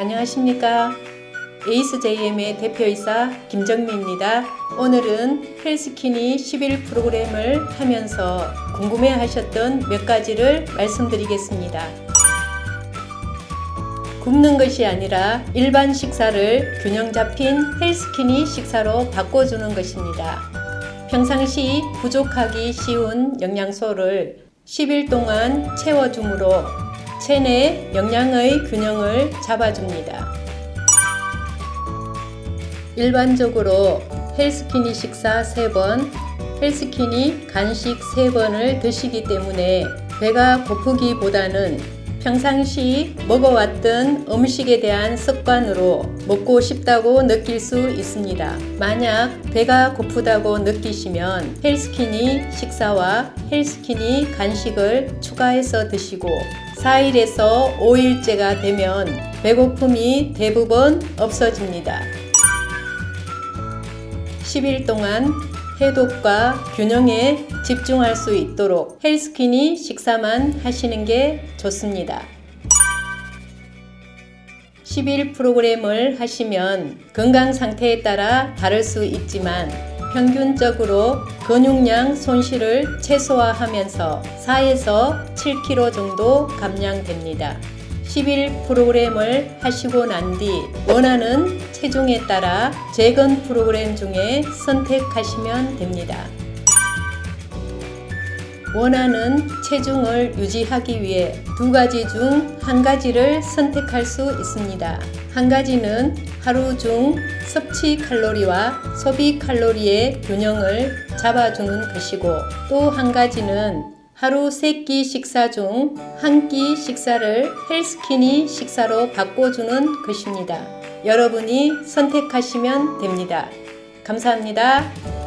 안녕하십니까. 에이스JM의 대표이사 김정미입니다. 오늘은 헬스키니 11 프로그램을 하면서 궁금해 하셨던 몇 가지를 말씀드리겠습니다. 굶는 것이 아니라 일반 식사를 균형 잡힌 헬스키니 식사로 바꿔주는 것입니다. 평상시 부족하기 쉬운 영양소를 10일 동안 채워줌으로 체내 영양의 균형을 잡아줍니다. 일반적으로 헬스키니 식사 3번, 헬스키니 간식 3번을 드시기 때문에 배가 고프기보다는 평상시 먹어왔던 음식에 대한 습관으로 먹고 싶다고 느낄 수 있습니다. 만약 배가 고프다고 느끼시면 헬스키니 식사와 헬스키니 간식을 추가해서 드시고 4일에서 5일째가 되면 배고픔이 대부분 없어집니다. 10일 동안 해독과 균형에 집중할 수 있도록 헬스키니 식사만 하시는 게 좋습니다. 10일 프로그램을 하시면 건강 상태에 따라 다를 수 있지만 평균적으로 근육량 손실을 최소화하면서 4에서 7kg 정도 감량됩니다. 10일 프로그램을 하시고 난 뒤 원하는 체중에 따라 재건 프로그램 중에 선택하시면 됩니다. 원하는 체중을 유지하기 위해 두 가지 중 한 가지를 선택할 수 있습니다. 한 가지는 하루 중 섭취 칼로리와 소비 칼로리의 균형을 잡아주는 것이고 또 한 가지는 하루 세 끼 식사 중 한 끼 식사를 헬스키니 식사로 바꿔주는 것입니다. 여러분이 선택하시면 됩니다. 감사합니다.